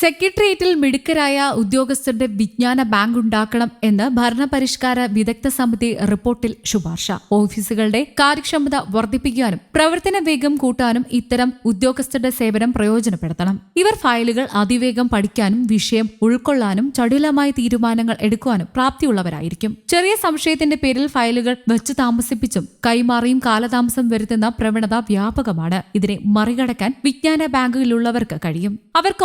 സെക്രട്ടേറിയറ്റിൽ മിടുക്കരായ ഉദ്യോഗസ്ഥരുടെ വിജ്ഞാന ബാങ്ക് ഉണ്ടാക്കണം എന്ന് ഭരണപരിഷ്കാര വിദഗ്ധ സമിതി റിപ്പോർട്ടിൽ ശുപാർശ. ഓഫീസുകളുടെ കാര്യക്ഷമത വർദ്ധിപ്പിക്കാനും പ്രവർത്തന വേഗം കൂട്ടാനും ഇത്തരം ഉദ്യോഗസ്ഥരുടെ സേവനം പ്രയോജനപ്പെടുത്തണം. ഇവർ ഫയലുകൾ അതിവേഗം പഠിക്കാനും വിഷയം ഉൾക്കൊള്ളാനും ചടുലമായ തീരുമാനങ്ങൾ എടുക്കുവാനും പ്രാപ്തിയുള്ളവരായിരിക്കും. ചെറിയ സംശയത്തിന്റെ പേരിൽ ഫയലുകൾ വെച്ച് താമസിപ്പിച്ചും കൈമാറിയും കാലതാമസം വരുത്തുന്ന പ്രവണത വ്യാപകമാണ്. ഇതിനെ മറികടക്കാൻ വിജ്ഞാന ബാങ്കുകളിലുള്ളവർക്ക് കഴിയും. അവർക്ക്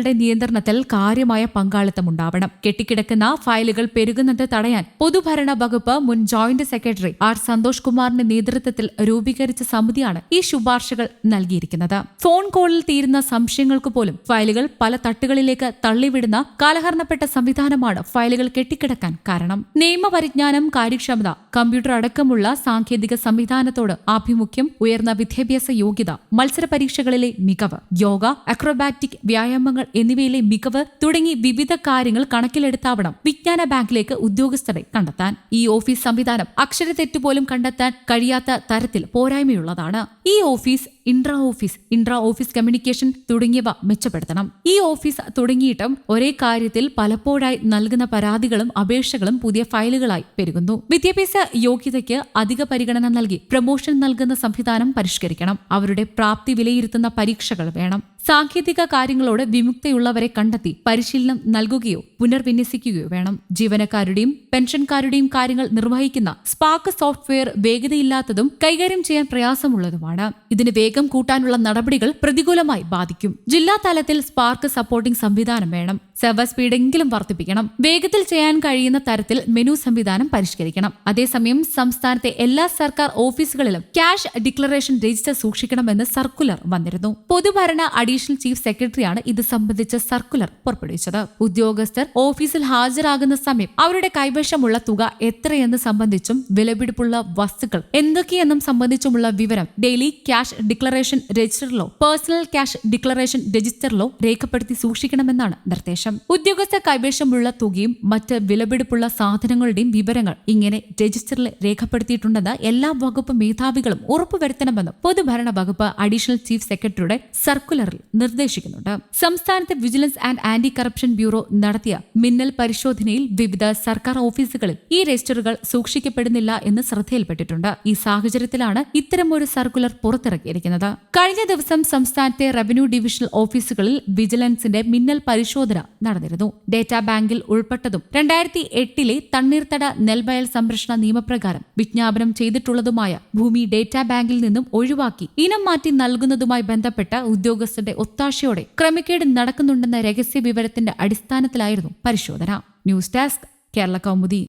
ഓഫീസുകളുടെ നിയന്ത്രണത്തിൽ കാര്യമായ പങ്കാളിത്തം ഉണ്ടാവണം. കെട്ടിക്കിടക്കുന്ന ഫയലുകൾ പെരുകുന്നത് തടയാൻ പൊതുഭരണ വകുപ്പ് മുൻ ജോയിന്റ് സെക്രട്ടറി ആർ സന്തോഷ് കുമാറിന്റെ നേതൃത്വത്തിൽ രൂപീകരിച്ച സമിതിയാണ് ഈ ശുപാർശകൾ നൽകിയിരിക്കുന്നത്. ഫോൺ കോളിൽ തീരുന്ന സംശയങ്ങൾക്ക് പോലും ഫയലുകൾ പല തട്ടുകളിലേക്ക് തള്ളിവിടുന്ന കാലഹരണപ്പെട്ട സംവിധാനമാണ് ഫയലുകൾ കെട്ടിക്കിടക്കാൻ കാരണം. നിയമപരിജ്ഞാനം കാര്യക്ഷമത കമ്പ്യൂട്ടർ അടക്കമുള്ള സാങ്കേതിക സംവിധാനത്തോട് ആഭിമുഖ്യം ഉയർന്ന വിദ്യാഭ്യാസ യോഗ്യത മത്സര പരീക്ഷകളിലെ മികവ് യോഗ അക്രോബാറ്റിക് വ്യായാമങ്ങൾ എന്നിവയിലെ മികവ് തുടങ്ങി വിവിധ കാര്യങ്ങൾ കണക്കിലെടുത്താവണം വിജ്ഞാന ബാങ്കിലേക്ക് ഉദ്യോഗസ്ഥരെ കണ്ടെത്താൻ. ഈ ഓഫീസ് സംവിധാനം അക്ഷരത്തെറ്റ് പോലും കണ്ടെത്താൻ കഴിയാത്ത തരത്തിൽ പോരായ്മയുള്ളതാണ്. ഈ office intra office intra office communication തുടങ്ങിയവ മെച്ചപ്പെടുത്തണം. ഈ ഓഫീസ് തുടങ്ങിയിട്ടും ഒരേ കാര്യത്തിൽ പലപ്പോഴായി നൽകുന്ന പരാതികളും അപേക്ഷകളും പുതിയ ഫയലുകളായി പെരുകുന്നു. വിദ്യാഭ്യാസ യോഗ്യതയ്ക്ക് അധിക പരിഗണന നൽകി പ്രമോഷൻ നൽകുന്ന സംവിധാനം പരിഷ്കരിക്കണം. അവരുടെ പ്രാപ്തി വിലയിരുത്തുന്ന പരീക്ഷകൾ വേണം. സാങ്കേതിക കാര്യങ്ങളോട് വിമുക്തയുള്ളവരെ കണ്ടെത്തി പരിശീലനം നൽകുകയോ പുനർവിന്യസിക്കുകയോ വേണം. ജീവനക്കാരുടെയും പെൻഷൻകാരുടെയും കാര്യങ്ങൾ നിർവഹിക്കുന്ന സ്പാർക്ക് സോഫ്റ്റ്വെയർ വേഗതയില്ലാത്തതും കൈകാര്യം ചെയ്യാൻ പ്രയാസമുള്ളതുമാണ്. ഇതിന് വേഗം കൂട്ടാനുള്ള നടപടികൾ പ്രതികൂലമായി ബാധിക്കും. ജില്ലാ തലത്തിൽ സ്പാർക്ക് സപ്പോർട്ടിംഗ് സംവിധാനം വേണം. സെർവർ സ്പീഡെങ്കിലും വർദ്ധിപ്പിക്കണം. വേഗത്തിൽ ചെയ്യാൻ കഴിയുന്ന തരത്തിൽ മെനു സംവിധാനം പരിഷ്കരിക്കണം. അതേസമയം സംസ്ഥാനത്തെ എല്ലാ സർക്കാർ ഓഫീസുകളിലും ക്യാഷ് ഡിക്ലറേഷൻ രജിസ്റ്റർ സൂക്ഷിക്കണമെന്ന് സർക്കുലർ വന്നിരുന്നു. പൊതുഭരണ അഡീഷണൽ ചീഫ് സെക്രട്ടറിയാണ് ഇത് സംബന്ധിച്ച സർക്കുലർ പുറപ്പെടുവിച്ചത്. ഉദ്യോഗസ്ഥർ ഓഫീസിൽ ഹാജരാകുന്ന സമയം അവരുടെ കൈവശമുള്ള തുക എത്രയെന്ന് സംബന്ധിച്ചും വിലപിടിപ്പുള്ള വസ്തുക്കൾ എന്തൊക്കെയെന്നും സംബന്ധിച്ചുമുള്ള വിവരം ഡെയിലി ക്യാഷ് ഡിക്ലറേഷൻ രജിസ്റ്ററിലോ പേഴ്സണൽ ക്യാഷ് ഡിക്ലറേഷൻ രജിസ്റ്ററിലോ രേഖപ്പെടുത്തി സൂക്ഷിക്കണമെന്നാണ് നിർദ്ദേശം. ഉദ്യോഗസ്ഥ കൈവശമുള്ള തുകയും മറ്റ് വിലപിടിപ്പുള്ള സാധനങ്ങളുടെയും വിവരങ്ങൾ ഇങ്ങനെ രജിസ്റ്ററിൽ രേഖപ്പെടുത്തിയിട്ടുണ്ടെന്ന് എല്ലാ വകുപ്പ് മേധാവികളും ഉറപ്പുവരുത്തണമെന്നും പൊതുഭരണ വകുപ്പ് അഡീഷണൽ ചീഫ് സെക്രട്ടറിയുടെ സർക്കുലറിൽ നിർദ്ദേശിക്കുന്നുണ്ട്. സംസ്ഥാനത്തെ vigilance and anti corruption bureau നടത്തിയ മിന്നൽ പരിശോധനയിൽ വിവിധ സർക്കാർ ഓഫീസുകളിൽ ഈ രജിസ്റ്ററുകൾ സൂക്ഷിക്കപ്പെടുന്നില്ല എന്ന് ശ്രദ്ധയിൽപ്പെട്ടിട്ടുണ്ട്. ഈ സാഹചര്യത്തിലാണ് ഇത്തരമൊരു സർക്കുലർ പുറത്തിറക്കിയിരിക്കുന്നത്. കഴിഞ്ഞ ദിവസം സംസ്ഥാനത്തെ റവന്യൂ ഡിവിഷണൽ ഓഫീസുകളിൽ വിജിലൻസിന്റെ മിന്നൽ പരിശോധന നടന്നിരുന്നു. ഡേറ്റാ ബാങ്കിൽ ഉൾപ്പെട്ടതും രണ്ടായിരത്തി എട്ടിലെ തണ്ണീർത്തട നെൽവയൽ സംരക്ഷണ നിയമപ്രകാരം വിജ്ഞാപനം ചെയ്തിട്ടുള്ളതുമായ ഭൂമി ഡേറ്റാ ബാങ്കിൽ നിന്നും ഒഴിവാക്കി ഇനം മാറ്റി നൽകുന്നതുമായി ബന്ധപ്പെട്ട ഉദ്യോഗസ്ഥരുടെ ഒത്താശയോടെ ക്രമക്കേട് നടക്കുന്നുണ്ടെന്ന രഹസ്യ വിവരത്തിന്റെ അടിസ്ഥാനത്തിലായിരുന്നു പരിശോധന. News desk Kerala Kaumudi.